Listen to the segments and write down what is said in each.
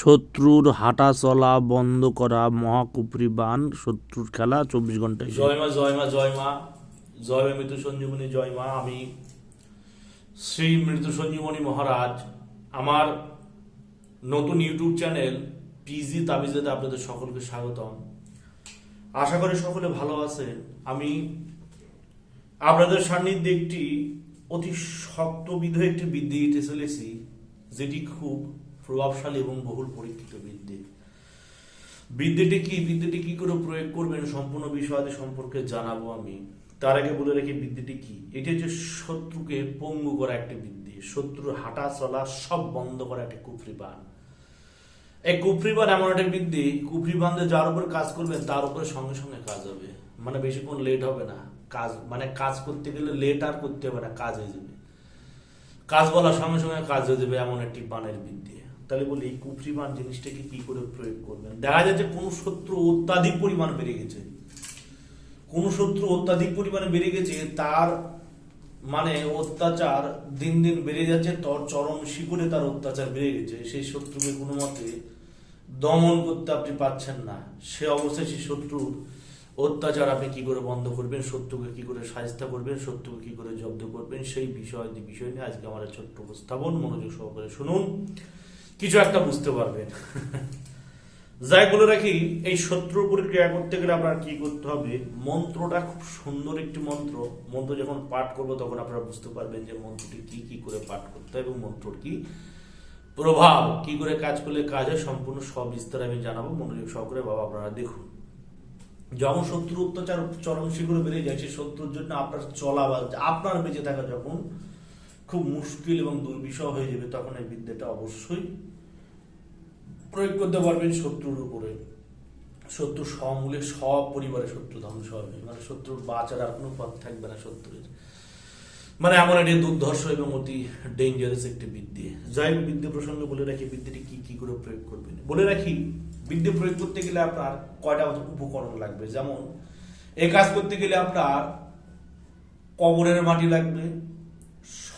শত্রুর হাঁটা চলা বন্ধ করা মহাকুপরি বান, শত্রুর খেলা চব্বিশ ঘন্টায় জয় মা জয় মা জয় মা, জয় মৃত্যু সঞ্জীবনী, জয় মা, আমি শ্রী মৃত্যু সঞ্জীবনী মহারাজ। আমার নতুন ইউটিউব চ্যানেল পিজি তাবিজেতে আপনাদের সকলকে স্বাগতম। আশা করি সকলে ভালো আছেন। আমি আপনাদের সান্নিধ্যে একটি অতি শক্তবিধ একটি বিদ্যে চলেছি যেটি খুব প্রভাবশালী এবং বহুল পরীক্ষিত বিদ্যে বিদ্যেটি কি? বিদ্যেটি কি করে প্রয়োগ করবেন? সম্পূর্ণ বিষয়াদি সম্পর্কে জানাব আমি। তার আগে বলে রাখি বিদ্যেটি কি? এটি হচ্ছে শত্রুকে পঙ্গু করা একটি বিদ্যে শত্রুর হাঁটা চলা সব বন্ধ করা একটি কুফরি বান। এই কুফরি বান এমন একটা বিদ্যে কুফরি বান্ধে যার উপর কাজ করবেন, তার উপরে সঙ্গে সঙ্গে কাজ হবে। মানে বেশিক্ষণ লেট হবে না। কাজ মানে কাজ করতে গেলে লেট আর করতে হবে না, কাজ হয়ে যাবে। কাজ বলার সঙ্গে সঙ্গে কাজ হয়ে যাবে এমন একটি বানের বিদ্যে তাহলে বলি এই কুফরি জিনিসটাকে কি করে প্রয়োগ করবেন? দেখা যাচ্ছে কোন শত্রু অত্যাধিক পরিমাণ বেড়ে গেছে। কোন শত্রু অত্যাধিক পরিমাণে বেড়ে গেছে, তার মানে অত্যাচার দিন দিন বেড়ে যাচ্ছে, তর চরম শিখরে তার অত্যাচার বেড়ে গেছে। সেই শত্রুকে কোনো মতে দমন করতে আপনি পাচ্ছেন না। সে অবস্থায় সেই শত্রুর অত্যাচার আপনি কি করে বন্ধ করবেন? শত্রুকে কি করে সাহিস্তা করবেন? শত্রুকে কি করে জব্দ করবেন? সেই বিষয় বিষয় নিয়ে আজকে আমার ছোট্ট উপস্থাপন। মনোযোগ সহকারে শুনুন। কিছু একটা বুঝতে পারবেন যাই বলে রাখি, এই শত্রুর উপরে ক্রিয়া করতে গেলে আপনার কি করতে হবে? মন্ত্রটা খুব সুন্দর একটি মন্ত্র। মন্ত্র যখন পাঠ করব তখন আপনারা বুঝতে পারবেন যে মন্ত্রটি কি কি করে পাঠ করতে হবে এবং মন্ত্রর কি প্রভাব। কি করে কাজ করলে কাজ হয় সম্পূর্ণ সব বিস্তার আমি জানাব। মনোযোগ সহকারে বাবা আপনারা দেখুন। যখন শত্রু অত্যাচার চরম শিখরে বেড়ে যায়, সেই শত্রুর জন্য আপনার চলা বা আপনার বেঁচে থাকা যখন খুব মুশকিল এবং দুর্বিষহ হয়ে যাবে তখন এই বিদ্যাটা অবশ্যই প্রয়োগ করতে পারবেন শত্রুর উপরে। শত্রু সমূলে সব পরিবারে শত্রু ধ্বংস হবে। মানে শত্রুর বাঁচার আর কোনো পথ থাকবে না শত্রুর। মানে এমন একটি দুর্ধর্ষ এবং অতি ডেঞ্জারাস একটি বিদ্যে। যাই হোক, বিদ্যে প্রসঙ্গে বলে রাখি, বিদ্যেটি কি কি করে প্রয়োগ করবেন? বলে রাখি, বিদ্যে প্রয়োগ করতে গেলে আপনার কয়টা উপকরণ লাগবে? যেমন এই কাজ করতে গেলে আপনার কবরের মাটি লাগবে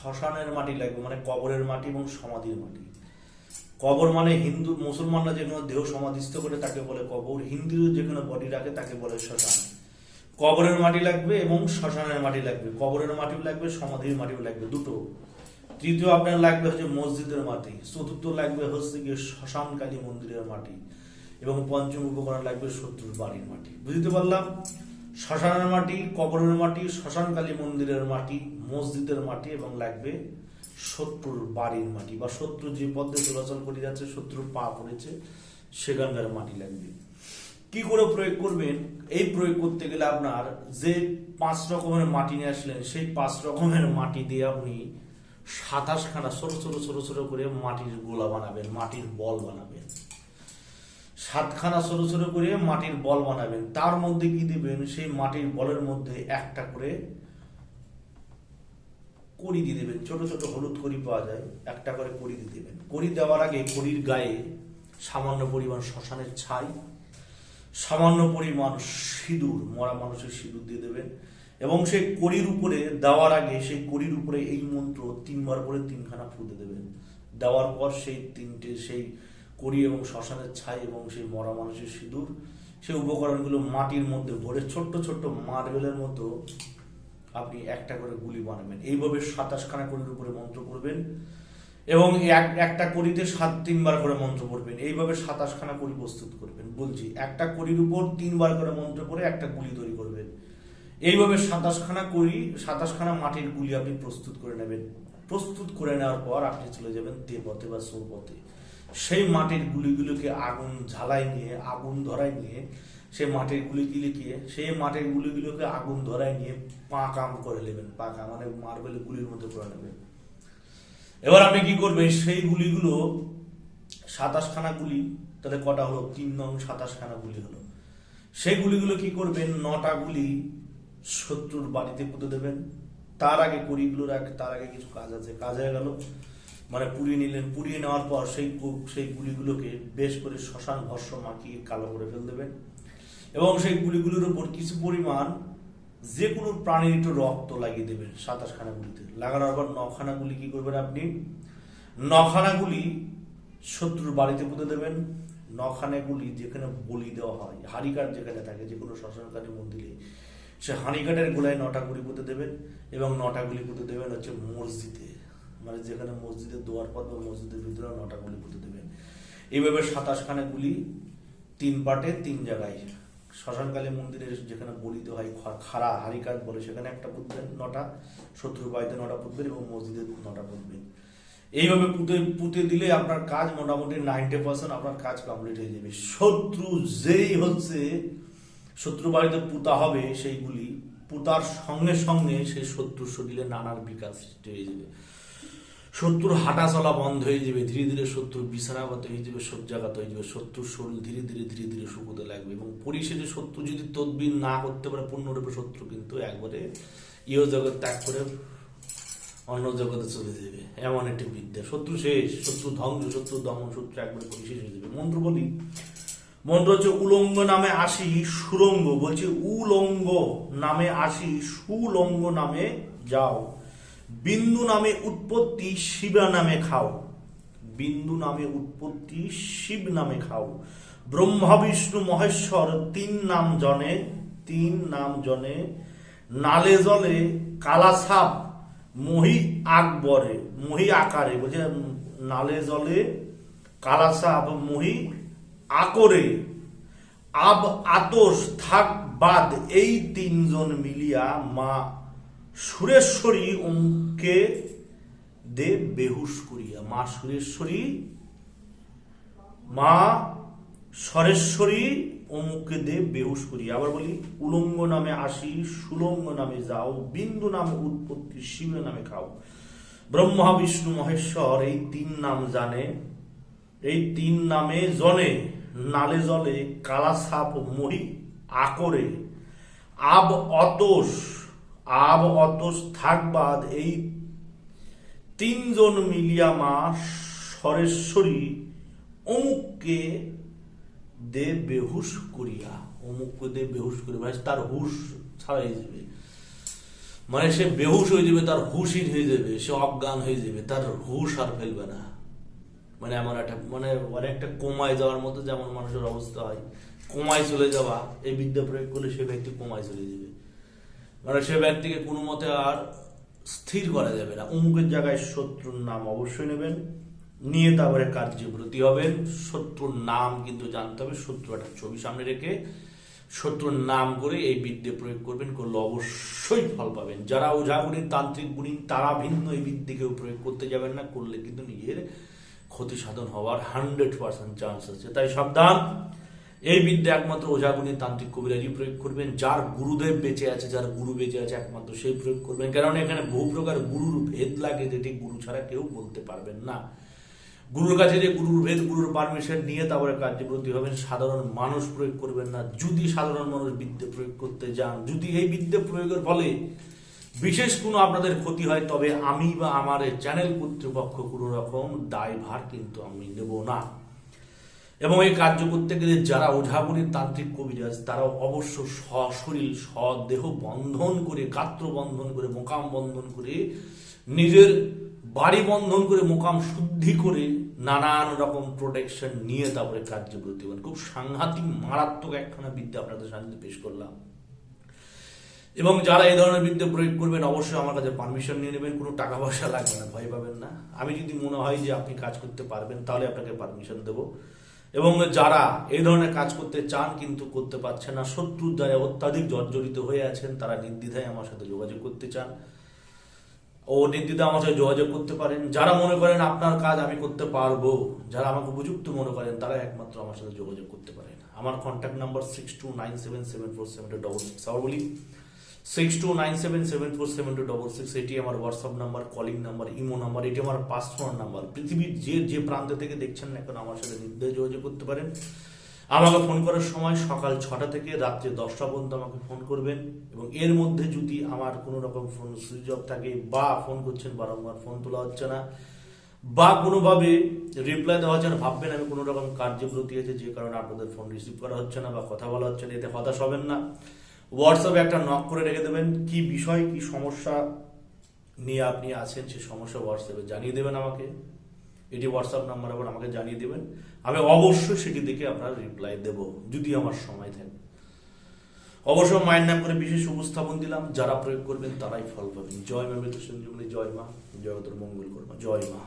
শ্মশানের মাটি লাগবে মানে কবরের মাটি এবং সমাধির মাটি। কবর মানে হিন্দু, মুসলমানরা যেখানে দেহ সমাধিস্থ করে তাকে বলে কবর হিন্দু যেখানে বডি রাখে তাকে বলে শ্মশান। কবরের মাটি লাগবে এবং শ্মশানের মাটি লাগবে, কবরের মাটিও লাগবে, সমাধির মাটিও লাগবে, দুটো। তৃতীয় আপনার লাগবে হচ্ছে মসজিদের মাটি, চতুর্থ লাগবে হচ্ছে গিয়ে শ্মশান কালী মন্দিরের মাটি, এবং পঞ্চম উপকরণ লাগবে শত্রুর বাড়ির মাটি। বুঝতে পারলাম? শ্মশানের মাটি, কবরের মাটি শ্মশান কালী মন্দিরের মাটি, মসজিদের মাটি এবং লাগবে শত্রুর বাড়ির মাটি বা শত্রু যে পদ্মে চলাচল করে যাচ্ছে, শত্রুর পা পড়েছে সেখানকার মাটি লাগবে। কি করে প্রয়োগ করবেন? এই প্রয়োগ করতে গেলে আপনার যে পাঁচ রকমের মাটি নিয়ে আসলেন, সেই পাঁচ রকমের মাটি দিয়ে আপনি সাতাশখানা ছোট ছোট ছোট ছোট করে মাটির গোলা বানাবেন, মাটির বল বানাবেন। সাতখানা ছোট ছোট করে মাটির বল বানাবেন। তার মধ্যে কি দিবেন? সেই মাটির বলের মধ্যে একটা করে কড়ি দিয়ে দেবেন। ছোট ছোট হলুদ কড়ি পাওয়া যায়, একটা করে কড়ি দিয়ে দেবেন। কড়ি দেওয়ার আগে কড়ির গায়ে সামান্য পরিমাণ শ্মশানের ছাই, সামান্য পরিমাণ সিঁদুর, মরা মানুষের সিঁদুর দিয়ে দেবেন। এবং সেই কড়ির উপরে দেওয়ার আগে সেই কড়ির উপরে এই মন্ত্র তিনবার করে তিনখানা ফুটে দেবেন। দেওয়ার পর সেই তিনটে, সেই কড়ি এবং শ্মশানের ছাই এবং সেই মরা মানুষের সিঁদুর, সেই উপকরণগুলো মাটির মধ্যে ভরে ছোট্ট ছোট্ট মার্বেলের মতো আপনি একটা করে গুলি বানাবেন। এইভাবে সাতাশখানা কড়ির উপরে মন্ত্র করবেন এবং এক, একটা কড়িতে সাত, তিনবার করে মন্ত্র পড়বেন। এইভাবে সাতাশখানা কড়ি প্রস্তুত করবেন। বলছি, একটা কড়ির উপর তিনবার করে মন্ত্র পড়ে একটা গুলি তৈরি করবেন। এইভাবে সাতাশখানা কড়ি, সাতাশখানা মাটির গুলি আপনি প্রস্তুত করে নেবেন। প্রস্তুত করে নেওয়ার পর আপনি চলে যাবেন তেপথে বা সৌপথে সেই মাটির গুলিগুলোকে আগুন ঝালাই নিয়ে, আগুন ধরায় নিয়ে, সেই মাটির গুলিগুলিকে সেই মাটির গুলিগুলোকে আগুন ধরায় নিয়ে পাকাম করে নেবেন পাকা মানে মার্বেল গুলির মধ্যে করে নেবেন। এবার আপনি কি করবেন? সেই গুলিগুলো সাতাশখানা গুলি, তাহলে কটা হলো? তিন নং সাতাশখানা গুলি হলো। সেই গুলিগুলো কি করবেন? নটা গুলি শত্রুর বাড়িতে পুঁতে দেবেন। তার আগে কড়িগুলো রাখ তার আগে কিছু কাজ আছে। কাজ হয়ে গেল। মানে পুড়িয়ে নিলেন, পুড়িয়ে নেওয়ার পর সেই সেই গুলিগুলোকে বেশ করে শ্মশান ভস্য মাখিয়ে কালো করে ফেল দেবেন। এবং সেই গুলিগুলোর উপর কিছু পরিমাণ যে কোনো প্রাণীর একটু রক্ত লাগিয়ে দেবেন সাতাশখানা গুলিতে। লাগানোর পর নখানা গুলি কি করবেন আপনি? নখানা গুলি শত্রুর বাড়িতে পুঁতে দেবেন। নখানে গুলি যেখানে বলি দেওয়া হয়, হাড়িকাঠ যেখানে থাকে যে কোনো শ্মশানকারী মন্দিরে, সে হাঁড়িকাঠের গোলায় নটা গুলি পুঁতে দেবেন এবং নটা গুলি পুঁতে দেবেন হচ্ছে মসজিদে। মানে যেখানে মসজিদের দোয়ার পথ বা মসজিদের ভিতরে নটা গুলি পুঁতে দেবেন। এইভাবে সাতাশখানে গুলি, তিন পাটে, তিন জায়গায়। শ্মশানকালী মন্দিরের যেখানে বলি দেওয়া হয় খাড়া হারিকাঠ বলে, সেখানে একটা পুঁতবেন নটা শত্রু বাড়িতে নটা পুঁতবেন এবং মসজিদে নটা পুঁতবেন। এইভাবে পুঁতে পুঁতে দিলে আপনার কাজ মোটামুটি নাইনটি পার্সেন্ট আপনার কাজ কমপ্লিট হয়ে যাবে। শত্রু যেই হচ্ছে, শত্রু বাড়িতে পুঁতা হবে সেইগুলি পুতার সঙ্গে সঙ্গে সেই শত্রুর শরীরে নানার বিকাশ সৃষ্টি হয়ে যাবে। শত্রুর হাঁটা চলা বন্ধ হয়ে যাবে, ধীরে ধীরে শত্রুর বিছানাগত হয়ে যাবে, শয্যাগত হয়ে যাবে, শত্রুর শরীর ধীরে ধীরে ধীরে ধীরে শুকোতে লাগবে এবং পরিশেষে শত্রু যদি তদবির না করতে পারে, পূর্ণরূপে শত্রু কিন্তু একবারে ইহ জগৎ ত্যাগ করে অন্য জগতে চলে যাবে। এমন একটি বিদ্যা। শত্রু শেষ, শত্রু ধ্বংস, শত্রু দমন, শত্রু একবারে পরিশেষ হয়ে যাবে। মন্ত্র বলি, মন্ত্র হচ্ছে উলঙ্গ নামে আসি সুরঙ্গ, বলছে উলঙ্গ নামে আসি সুলঙ্গ নামে যাও। বিন্দু নামে উৎপত্তি শিবা নামে খাও। বিন্দু নামে উৎপত্তি শিব নামে খাও। ব্রহ্মা, বিষ্ণু, মহেশ্বর তিন নাম জনে, তিন নাম জনে। নালে জলে কালাসাপ, মহি আকবরে, মহি আকারে, বলছে নালে জলে কালাসাপ, মহি আকরে। আব আতস থাক, বাদ, এই তিনজন মিলিয়া মা সুরেশ্বরী অঙ্কে দে বেহুশ করিয়া। মা সুরেশ্বরী, মা সরেশ্বরী অমুকে দে বেহুশ করিয়া। আবার বলি, উলঙ্গ নামে আসি, সুলঙ্গ নামে যাও, বিন্দু নামে উৎপত্তি শিব নামে খাও। ব্রহ্মা, বিষ্ণু, মহেশ্বর এই তিন নাম জানে। এই তিন নামে জনে, নালে জলে কালা সাপ মহি, আকরে, আব, অতস আব অতস থাকবাদ এই তিনজন মিলিয়া মা সরেশ্বরী অমুককে দে বেহুশ করিয়া, অমুককে দে বেহুশ করিয়া মানে তার হুশ ছাড়াই যাবে। মানে সে বেহুশ হয়ে যাবে, তার হুশহীন হয়ে যাবে, সে অজ্ঞান হয়ে যাবে, তার হুশ আর ফেলবে না। মানে এমন একটা মানে অনেকটা কোমায় যাওয়ার মতো যেমন মানুষের অবস্থা হয়। কোমায় চলে যাওয়া, এই বিদ্যা প্রয়োগ করলে সে ব্যক্তি কোমায় চলে যাবে। মানে সে ব্যক্তিকে কোনো মতে আর স্থির করা যাবে না। অমুকের জায়গায় শত্রুর নাম অবশ্যই নেবেন। নিয়ে তারপরে কার্যে ব্রতী হবেন। শত্রুর নাম কিন্তু জানতে হবে। শত্রু একটা ছবি সামনে রেখে শত্রুর নাম করে এই বিদ্যে প্রয়োগ করবেন। করলে অবশ্যই ফল পাবেন। যারা ওঝাগুণী তান্ত্রিক গুণী, তারা ভিন্ন এই বিদ্যে কেউ প্রয়োগ করতে যাবেন না। করলে কিন্তু নিজের ক্ষতি সাধন হওয়ার হান্ড্রেড পার্সেন্ট চান্স আছে। তাই সাবধান। এই বিদ্যা একমাত্র ওঝাগুণী তান্ত্রিক কবিরাজি প্রয়োগ করবেন, যার গুরুদেব বেঁচে আছে, যার গুরু বেঁচে আছে একমাত্র সেই প্রয়োগ করবেন। কারণ এখানে বহু প্রকার গুরুর ভেদ লাগে যেটি গুরু ছাড়া কেউ বলতে পারবেন না। গুরুর কাছে যে গুরুর ভেদ, গুরুর পারমিশন নিয়ে তারপরে কার্যব্রতী হবেন, সাধারণ মানুষ প্রয়োগ করবেন না। যদি সাধারণ মানুষ বিদ্যে প্রয়োগ করতে যান, যদি এই বিদ্যে প্রয়োগের ফলে বিশেষ কোনো আপনাদের ক্ষতি হয়, তবে আমি বা আমার চ্যানেল কর্তৃপক্ষ কোনো রকম দায়ভার কিন্তু আমি নেব না। এবং এই কার্য করতে গেলে যারা ওঝাগুনির তান্ত্রিক কবিরাজ তারা অবশ্য সশরীর স্বদেহ বন্ধন করে, গাত্র বন্ধন করে, মোকাম বন্ধন করে, নিজের বাড়ি বন্ধন করে, মোকাম শুদ্ধি করে নানান রকম প্রোটেকশন নিয়ে তারপরে কার্য করতে হন খুব সাংঘাতিক, মারাত্মক একখানা বিদ্যা আপনাদের সামনে পেশ করলাম। এবং যারা এই ধরনের বিদ্যা প্রয়োগ করবেন, অবশ্যই আমার কাছে পারমিশন নিয়ে নেবেন, কোনো টাকা পয়সা লাগবে না, ভয় পাবেন না। আমি যদি মনে হয় যে আপনি কাজ করতে পারবেন, তাহলে আপনাকে পারমিশন দেব। এবং যারা এই ধরনের কাজ করতে চান কিন্তু করতে পারছেন না, শত্রুর দ্বারা অত্যাধিক জর্জরিত হয়ে আছেন, তারা নির্দ্বিধায় আমার সাথে যোগাযোগ করতে চান। ও নির্দ্বিধা আমার সাথে যোগাযোগ করতে পারেন। যারা মনে করেন আপনার কাজ আমি করতে পারব, যারা আমাকে উপযুক্ত মনে করেন, তারা একমাত্র আমার সাথে যোগাযোগ করতে পারেন। আমার contact number six two nine seven seven four seven double six আবার বলি six two nine seven seven four seven two double six এটি আমার WhatsApp number calling number imo number এটি আমার পাসওয়ার্ড নাম্বার পৃথিবীর যে যে প্রান্ত থেকে দেখছেন না এখন আমার সাথে নির্দেশ যোগাযোগ করতে পারেন। আমাকে ফোন করার সময় সকাল ছটা থেকে রাত্রে দশটা পর্যন্ত আমাকে ফোন করবেন এবং এর মধ্যে যদি আমার কোনো রকম ফোন সুইচ অফ থাকে বা ফোন করছেন বারংবার ফোন তোলা হচ্ছে না, বা কোনোভাবে রিপ্লাই দেওয়া হচ্ছে না, ভাববেন আমি কোনো রকম কার্যব্রতী আছে যে কারণে আপনাদের ফোন রিসিভ করা হচ্ছে না বা কথা বলা হচ্ছে না, এতে হতাশ হবেন না। হোয়াটসঅ্যাপে একটা নক করে রেখে দেবেন। কি বিষয়, কি সমস্যা নিয়ে আপনি আছেন, সে সমস্যা হোয়াটসঅ্যাপে জানিয়ে দেবেন আমাকে। এটি হোয়াটসঅ্যাপ নাম্বার আবার আমাকে জানিয়ে দেবেন। আমি অবশ্যই সেটি দেখে আপনার রিপ্লাই দেব, যদি আমার সময় থাকে। অবশ্য মায়ের নাম করে বিশেষ উপস্থাপন দিলাম। যারা প্রয়োগ করবেন তারাই ফল পাবেন। জয় মা মৃত্যু জয় মা জগতের মঙ্গল কর্মা, জয় মা।